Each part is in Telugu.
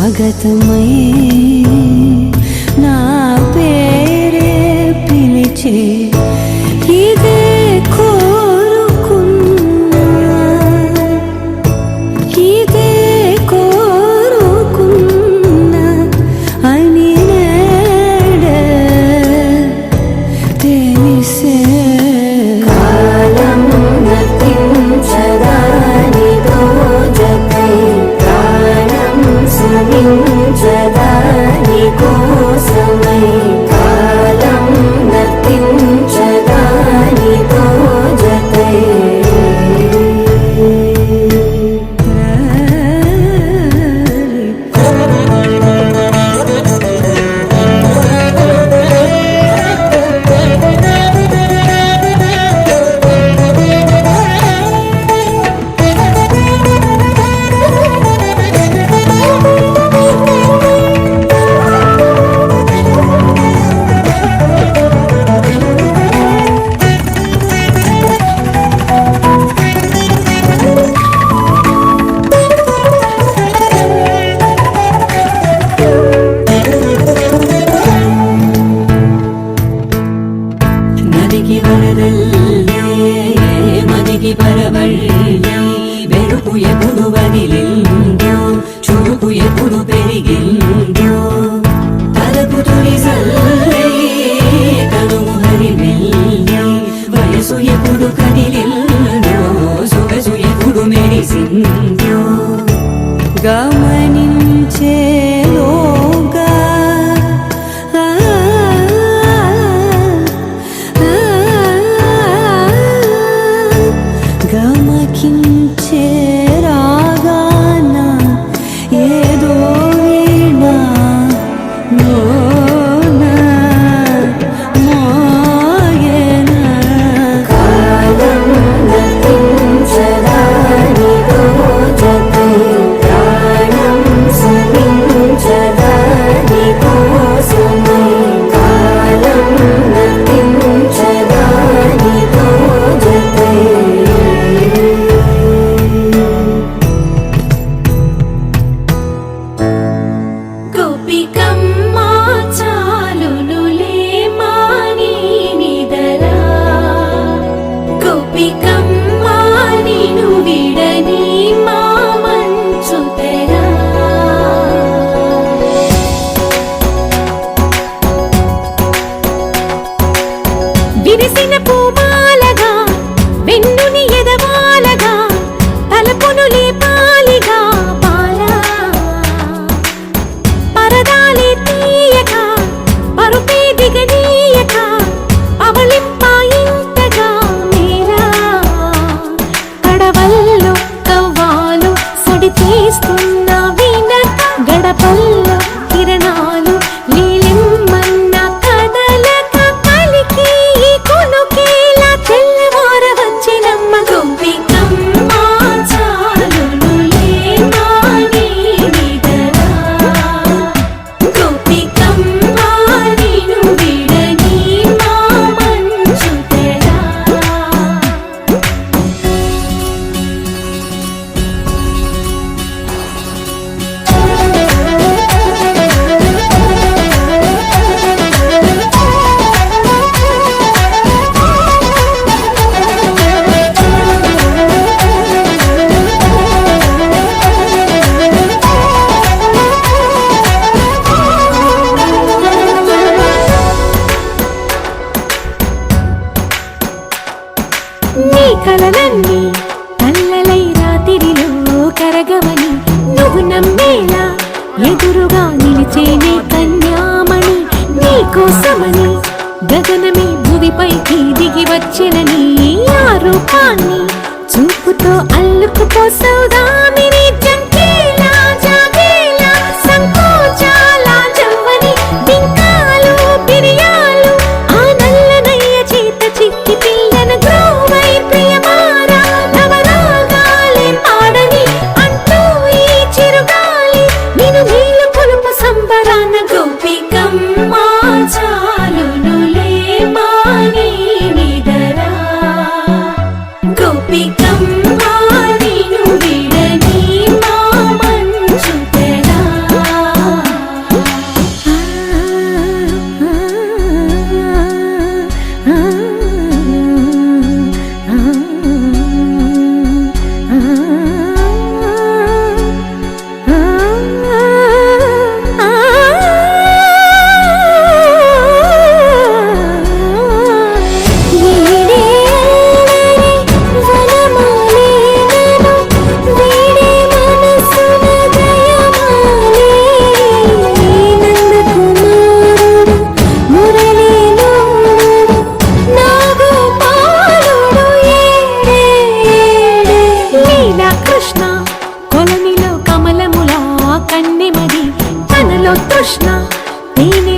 స్వాగతమై నా పేరే పిలిచే ఇదే కోరుకున్నా ఇదే కోరుకున్నా అని తెలిసే உயர்த்துவதில் become కోసమని గగనమే భూమిపైకి దిగి వచ్చినని ఆ రూపాన్ని చూపుతో అల్లుకుపోసౌదా కన్నిమది తనలో తృష్ణ. నేనే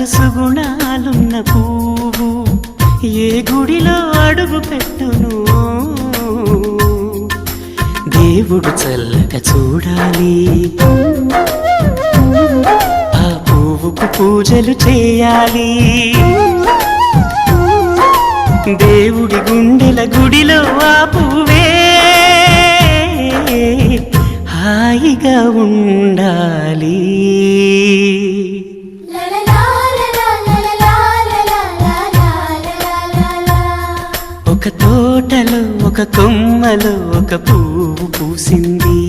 పలుసు గుణాలున్న పువ్వు ఏ గుడిలో అడుగు పెట్టును? దేవుడు చల్లక చూడాలి. ఆ పువ్వుకు పూజలు చేయాలి. దేవుడి గుండెల గుడిలో ఆ పువ్వే హాయిగా ఉండాలి ఒక కొమ్మలో ఒక పువ్వు పూసింది.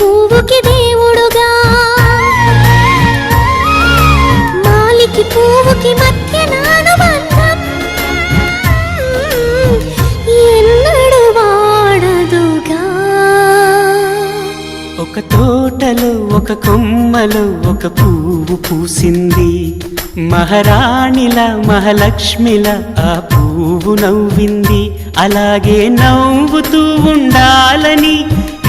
పువ్వుకి దేవుడుగా. మాలికి పువ్వుకి మధ్య నానుబంధం ఎన్నడు వాడదుగా. ఒక తోటలో ఒక కొమ్మలో ఒక పువ్వు పూసింది. మహారాణిల మహాలక్ష్మిల ఆ పువ్వు నవ్వింది. అలాగే నవ్వుతూ ఉండాలని